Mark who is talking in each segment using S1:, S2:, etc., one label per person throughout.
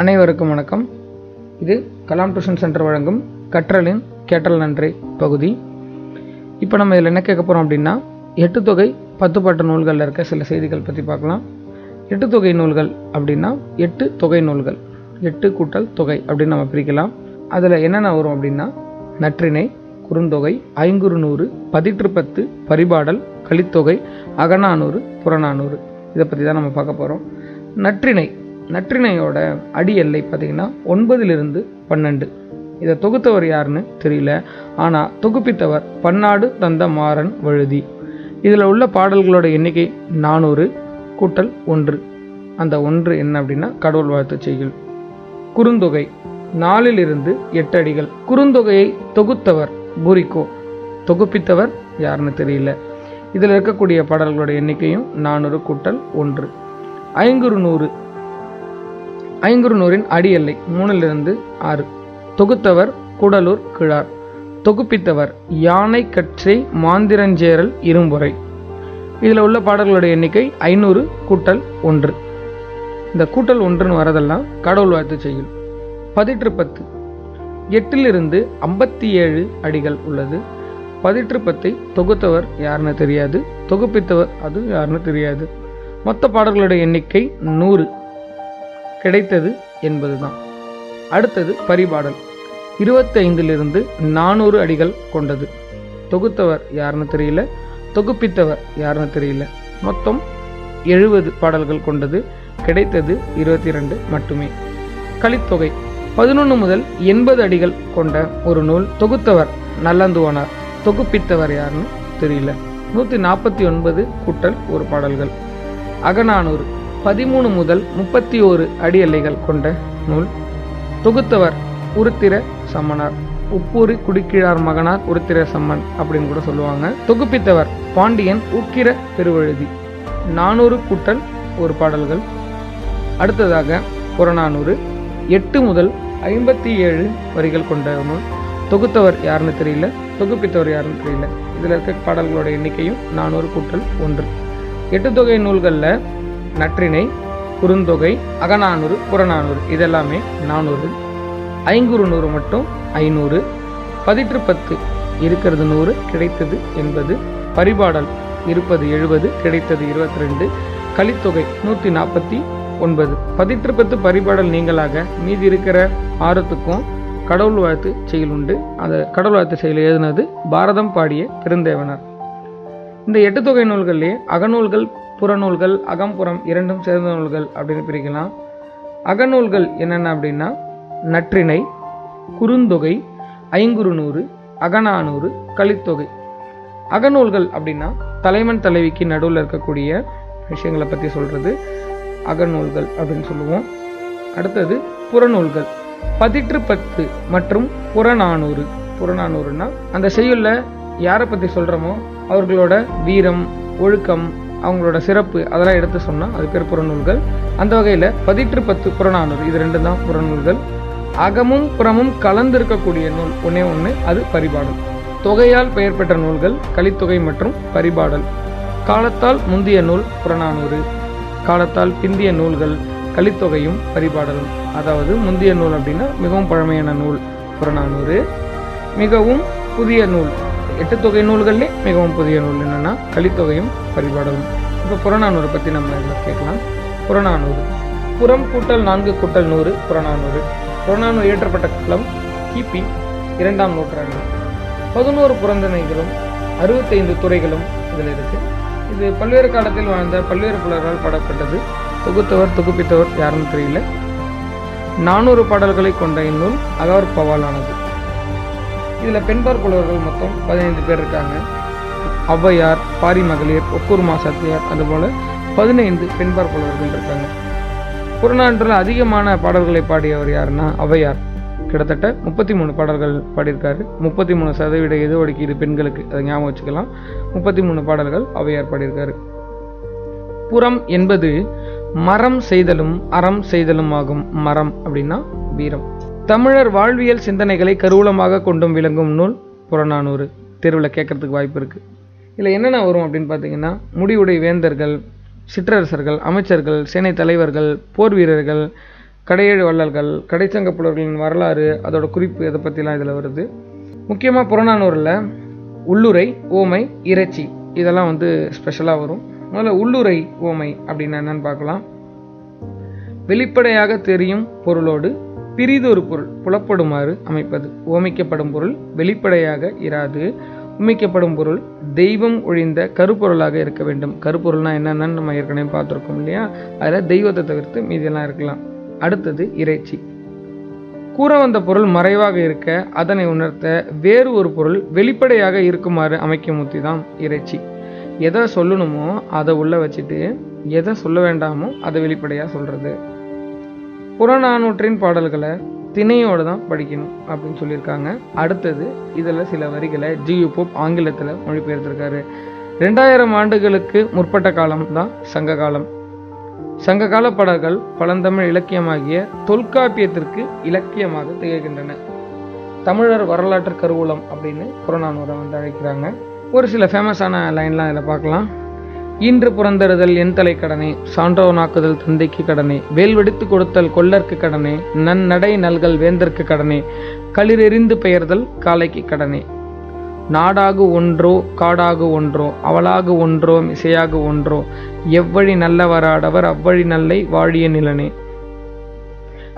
S1: அனைவருக்கும் வணக்கம். இது கலாம் டியூஷன் சென்டர் வழங்கும் கற்றலின் கேட்டல் நன்றி பகுதி. இப்போ நம்ம இதில் என்ன கேட்க போகிறோம் அப்படின்னா எட்டு தொகை பத்து பாட்டு நூல்களில் இருக்க சில செய்திகள் பற்றி பார்க்கலாம். எட்டு தொகை நூல்கள் அப்படின்னா எட்டு தொகை நூல்கள் எட்டு கூட்டல் தொகை அப்படின்னு நம்ம பிரிக்கலாம். அதில் என்னென்ன வரும் அப்படின்னா நற்றிணை குறுந்தொகை ஐங்குறு நூறு பதிற்று பத்து பரிபாடல் கலித்தொகை அகநானூறு புறநானூறு. இதை பற்றி தான் நம்ம பார்க்க போகிறோம் நற்றிணை நற்றிணையோட அடி எல்லை பார்த்தீங்கன்னா ஒன்பதிலிருந்து பன்னெண்டு. இதை தொகுத்தவர் யாருன்னு தெரியல. ஆனால் தொகுப்பித்தவர் பன்னாடு தந்த மாறன் வழுதி. இதில் உள்ள பாடல்களோட எண்ணிக்கை நானூறு கூட்டல் ஒன்று. அந்த ஒன்று என்ன அப்படின்னா கடவுள் வாழ்த்து செய்யுள். குறுந்தொகை நாலிலிருந்து எட்டு அடிகள். குறுந்தொகையை தொகுத்தவர் பூரிக்கோ. தொகுப்பித்தவர் யாருன்னு தெரியல. இதில் இருக்கக்கூடிய பாடல்களோட எண்ணிக்கையும் நானூறு கூட்டல் ஒன்று. ஐங்குறு நூறு ஐங்குறுநூறின் அடியல்லை அடி எல்லை மூணிலிருந்து ஆறு. தொகுத்தவர் கூடலூர் கிழார். தொகுப்பித்தவர் யானை கற்றை மாந்திரஞ்சேரல் இரும்புரை. இதில் உள்ள பாடல்களுடைய எண்ணிக்கை ஐநூறு கூட்டல் ஒன்று. இந்த கூட்டல் ஒன்றுன்னு வரதெல்லாம் கடவுள் வாழ்த்து செய்யும். பதிற்று பத்து. எட்டிலிருந்து ஐம்பத்தி ஏழு அடிகள் உள்ளது. பதிற்று பத்தை தொகுத்தவர் யாருன்னு தெரியாது. தொகுப்பித்தவர் அது யாருன்னு தெரியாது. மொத்த பாடல்களுடைய எண்ணிக்கை நூறு. கிடைத்தது என்பது தான் அடுத்தது பரிபாடல். இருபத்தைந்திலிருந்து நானூறு அடிகள் கொண்டது. தொகுத்தவர் யாருன்னு தெரியல. தொகுப்பித்தவர் யாருன்னு தெரியல. மொத்தம் எழுபது பாடல்கள் கொண்டது. கிடைத்தது இருபத்தி ரெண்டு மட்டுமே. கலித்தொகை. பதினொன்று முதல் எண்பது அடிகள் கொண்ட ஒரு நூல் தொகுத்தவர் நல்லந்துவனார் தொகுப்பித்தவர் யாருன்னு தெரியல. நூற்றி நாற்பத்தி ஒன்பது கூட்டல் ஒரு பாடல்கள். அகநானூறு. பதிமூணு முதல் முப்பத்தி ஓரு அடி எல்லைகள் கொண்ட நூல். தொகுத்தவர் உருத்திர சம்மனார் உப்பூரி குடிக்கிழார் மகனார் உருத்திர சம்மன் அப்படின்னு கூட சொல்லுவாங்க. தொகுப்பித்தவர் பாண்டியன் உக்கிர பெருவழுதி. நானூறு கூட்டல் ஒரு பாடல்கள். அடுத்ததாக புறநானூறு. எட்டு முதல் ஐம்பத்தி ஏழு வரிகள் கொண்ட நூல். தொகுத்தவர் யாருன்னு தெரியல. தொகுப்பித்தவர் யாருன்னு தெரியல. இதில் இருக்க பாடல்களோட எண்ணிக்கையும் நானூறு கூட்டல் ஒன்று. எட்டு தொகை நூல்களில் நற்றிணை குறுந்தொகை அகநானூறு புறநானூறு இதெல்லாமே நானூறு. ஐங்குறு நூறு மட்டும் ஐநூறு. பதிற்று பத்து இருக்கிறது நூறு கிடைத்தது எண்பது பரிபாடல் இருப்பது எழுபது கிடைத்தது இருபத்தி ரெண்டு கலித்தொகை நூற்றி நாற்பத்தி ஒன்பது. பதிற்று பத்து பரிபாடல் நீங்களாக மீதி இருக்கிற ஆறுத்துக்கும் கடவுள் வாழ்த்து செயல் உண்டு. அந்த கடவுள் வாழ்த்து செயல் எழுதினது பாரதம் பாடிய பெருந்தேவனார். இந்த எட்டு தொகை நூல்களிலே அகநூல்கள் புறநூல்கள் அகம்புறம் இரண்டும் சேர்ந்த நூல்கள் அப்படின்னு பிரிக்கலாம். அகநூல்கள் என்னென்ன அப்படின்னா நற்றிணை குறுந்தொகை ஐங்குறு நூறு அகநானூறு கலித்தொகை அகநூல்கள் அப்படின்னா தலைமன் தலைவிக்கு நடுவில் இருக்கக்கூடிய விஷயங்களை பற்றி சொல்கிறது அகநூல்கள் அப்படின்னு சொல்லுவோம். அடுத்தது புறநூல்கள். பதிற்று பத்து மற்றும் புறநானூறு. புறநானூறுனா அந்த செய்யுள்ள யாரை பற்றி சொல்கிறோமோ அவர்களோட வீரம் ஒழுக்கம் அவங்களோட சிறப்பு அதெல்லாம் எடுத்து சொன்னால் அது பேர் புறநூல்கள். அந்த வகையில் பதிற்று பத்து புறநானூறு இது ரெண்டு தான் புறநூல்கள். அகமும் புறமும் கலந்திருக்கக்கூடிய நூல் ஒன்றே ஒன்று அது பரிபாடல். தொகையால் பெயர் பெற்ற நூல்கள் கலித்தொகை மற்றும் பரிபாடல். காலத்தால் முந்திய நூல் புறநானூறு. காலத்தால் பிந்திய நூல்கள் கலித்தொகையும் பரிபாடலும். அதாவது முந்திய நூல் அப்படின்னா மிகவும் பழமையான நூல் புறநானூறு. மிகவும் புதிய நூல் எட்டு தொகை நூல்களிலே மிகவும் புதிய நூல் என்னென்னா கலித்தொகையும் பரிபாடலும். இப்போ புறநானூறு பற்றி நம்ம இதில் கேட்கலாம். புறநானூறு. புறம் கூட்டல் நான்கு கூட்டல் நூறு புறநானூறு. புறநானூறு இயற்றப்பட்ட காலம் கிபி இரண்டாம் நூற்றாண்டு பதினோரு புறந்தனைகளும் அறுபத்தைந்து துறைகளும் இதில் இருக்குது இது பல்வேறு காலத்தில் வாழ்ந்த பல்வேறு புலரால் பாடப்பட்டது. தொகுத்தவர் தொகுப்பித்தவர் யாருன்னு தெரியல. நானூறு பாடல்களை கொண்ட இந்நூல் அகவர் பவாலானது. இதில் பெண்பார் புலவர்கள் மொத்தம் பதினைந்து பேர் இருக்காங்க. ஔவையார் பாரி மகளிர் ஒக்கூர் சத்தியார் அதுபோல் பதினைந்து பெண்பார் புலவர்கள் இருக்காங்க. புறநானூற்றில் அதிகமான பாடல்களை பாடியவர் யாருன்னா ஔவையார். கிட்டத்தட்ட முப்பத்தி மூணு பாடல்கள் பாடியிருக்காரு. முப்பத்தி மூணு சதவீத எது ஒடுக்கீடு பெண்களுக்கு அதை ஞாபகம் வச்சுக்கலாம். முப்பத்தி மூணு பாடல்கள் ஔவையார் பாடியிருக்காரு. புறம் என்பது மரம் செய்தலும் அறம் செய்தலும் ஆகும். மரம் அப்படின்னா வீரம். தமிழர் வாழ்வியல் சிந்தனைகளை கருவூலமாக கொண்டும் விளங்கும் நூல் புறநானூறு. தெருவில் கேட்கறதுக்கு வாய்ப்பு இருக்குது இதில் என்னென்ன வரும் அப்படின்னு பார்த்தீங்கன்னா முடிவுடை வேந்தர்கள் சிற்றரசர்கள் அமைச்சர்கள் சேனை தலைவர்கள் போர் வீரர்கள் கடையேழு வள்ளல்கள் கடைச்சங்க புலர்களின் வரலாறு அதோட குறிப்பு இதை பற்றிலாம் இதில் வருது? முக்கியமாக புறநானூரில் உள்ளுரை ஓமை இறைச்சி. இதெல்லாம் வந்து ஸ்பெஷலாக வரும். முதல்ல உள்ளுரை ஓமை அப்படின்னு என்னன்னு பார்க்கலாம். வெளிப்படையாக தெரியும் பொருளோடு பிரிதொரு பொருள் புலப்படுமாறு அமைப்பது. ஓமிக்கப்படும் பொருள் வெளிப்படையாக இராது. உமிக்கப்படும் பொருள் தெய்வம் ஒழிந்த கருப்பொருளாக இருக்க வேண்டும். கருப்பொருள்னா என்னென்னு நம்ம ஏற்கனவே பார்த்துருக்கோம் இல்லையா? அதில் தெய்வத்தை தவிர்த்து மீதியெல்லாம் இருக்கலாம். அடுத்தது இறைச்சி. கூற வந்த பொருள் மறைவாக இருக்க அதனை உணர்த்த வேறு ஒரு பொருள் வெளிப்படையாக இருக்குமாறு அமைக்கும் முத்தி தான் இறைச்சி. எதை சொல்லணுமோ அதை உள்ளே வச்சுட்டு எதை சொல்ல வேண்டாமோ அதை வெளிப்படையாக சொல்கிறது புறநானூற்றின் பாடல்களை திணையோடு தான் படிக்கணும் அப்படின்னு சொல்லியிருக்காங்க. அடுத்தது இதில் சில வரிகளை ஜியு போப் ஆங்கிலத்தில் மொழிபெயர்த்திருக்காரு. ரெண்டாயிரம் ஆண்டுகளுக்கு முற்பட்ட காலம் தான் சங்க காலம். சங்ககால பாடல்கள் பழந்தமிழ் இலக்கியமாகிய தொல்காப்பியத்திற்கு இலக்கியமாக திகழ்கின்றன. தமிழர் வரலாற்று கருவூலம் அப்படின்னு புறநானூரை வந்து அழைக்கிறாங்க. ஒரு சில ஃபேமஸான லைன்லாம் இதில் பார்க்கலாம். ஈன்று புறந்தறுதல் என் தலை கடனே சான்றோனாக்குதல் தந்தைக்கு கடனே வேல் வெடித்து கொடுத்தல் கொள்ளற்கு கடனே நன்னடை நல்கள் வேந்தற்கு கடனே களிரெறிந்து பெயர்தல் காலைக்கு கடனே. நாடாகு ஒன்றோ காடாகு ஒன்றோ அவளாகு ஒன்றோ இசையாகு ஒன்றோ எவ்வழி நல்லவராடவர் அவ்வழி நல்லை வாழிய நிலனே.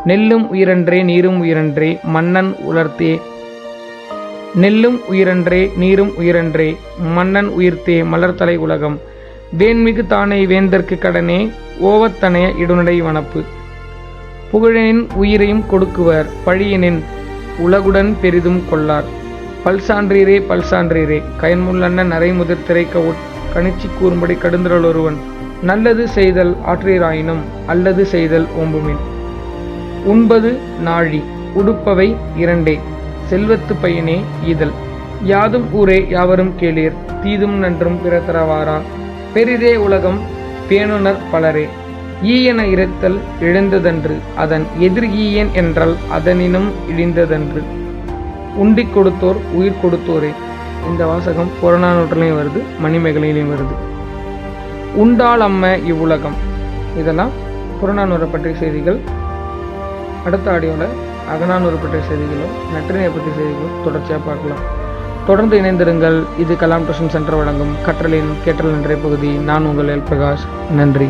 S1: நெல்லும் உயிரன்றே நீரும் உயிரன்றே மன்னன் உலர்த்தே. நெல்லும் உயிரன்றே நீரும் உயிரன்றே மன்னன் உயிர்த்தே மலர்தலை உலகம். வேன்மிகு தானே வேந்தற்கு கடனே ஓவத்தனைய இடுநடை வனப்பு. புகழனின் உயிரையும் கொடுக்குவர் பழியனின் உலகுடன் பெரிதும் கொள்ளார். பல்சான்றீரே பல்சான்றீரே கயன்முள்ளண்ண நரைமுதிர் திரைக்க கணிச்சி கூறும்படி கடுந்திரல் ஒருவன். நல்லது செய்தல் ஆற்றீராயினும் அல்லது செய்தல் ஓம்புமின். உண்பது நாழி உடுப்பவை இரண்டே செல்வத்து பையனே ஈதல். யாதும் ஊரே யாவரும் கேளீர் தீதும் நன்றும் பிறத்தரவாரா? பெரிதே உலகம் பேணுனர் பலரே. ஈயென இருத்தல் இழந்ததன்று அதன் எதிர் ஈயன் என்றால் அதனினும் இழிந்ததன்று. உண்டிக் கொடுத்தோர் உயிர் கொடுத்தோரே. இந்த வாசகம் புறநானூற்றிலையும் வருது மணிமேகலையிலையும் வருது. உண்டால் அம்ம இவ்வுலகம். இதெல்லாம் புறநானூரை பற்றிய செய்திகள். அடுத்த ஆடியோவில் அகநானூறு பற்றிய செய்திகளும் நற்றினையை பற்றிய செய்திகளும் தொடர்ச்சியாக பார்க்கலாம். தொடர்ந்து இணைந்திருங்கள். இது கலாம் டியூஷன் சென்டர் வழங்கும் கற்றலின் கேட்டல் நன்றை பகுதி. நான் உங்கள் எல் பிரகாஷ். நன்றி.